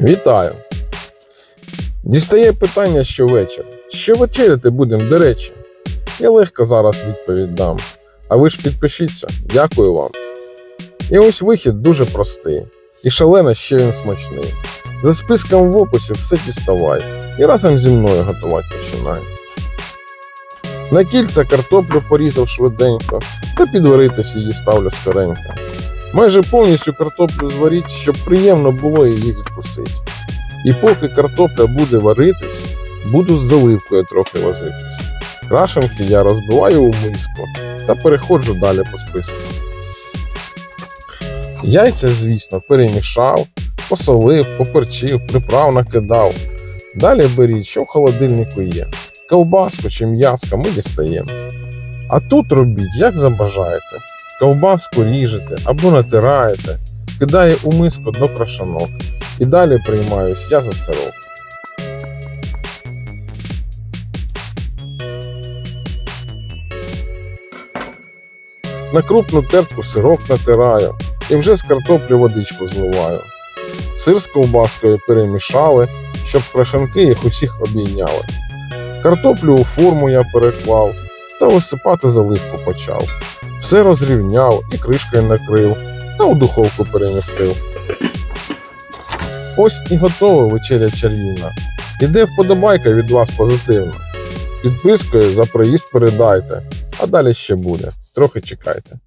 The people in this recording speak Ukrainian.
Вітаю! Дістає питання щовечір. Що вечеряти будемо, до речі? Я легко зараз відповідь дам. А ви ж підпишіться, дякую вам. І ось вихід дуже простий. І шалено ще він смачний. За списком в описі все діставай. І разом зі мною готувати починай. На кільця картоплю порізав швиденько, та підваритись її ставлю скоренько. Майже повністю картоплю зваріть, щоб приємно було її відкусити. І поки картопля буде варитись, буду з заливкою трохи возитись. Крашенки я розбиваю у миску та переходжу далі по списку. Яйця, звісно, перемішав, посолив, поперчив, приправ накидав. Далі беріть, що в холодильнику є. Ковбаску чи м'яско ми дістаємо. А тут робіть, як забажаєте. Ковбаску ріжете або натираєте, кидає у миску до крашанок. І далі приймаюсь я за сирок. На крупну тертку сирок натираю і вже з картоплі водичку зливаю. Сир з ковбаскою перемішали, щоб крашанки їх усіх обійняли. Картоплю у форму я переклав та висипати заливку почав. Все розрівняв і кришкою накрив та у духовку перемістив. Ось і готова вечеря чарівна. Іде вподобайка від вас позитивна. Підпискою за проїзд передайте, а далі ще буде. Трохи чекайте.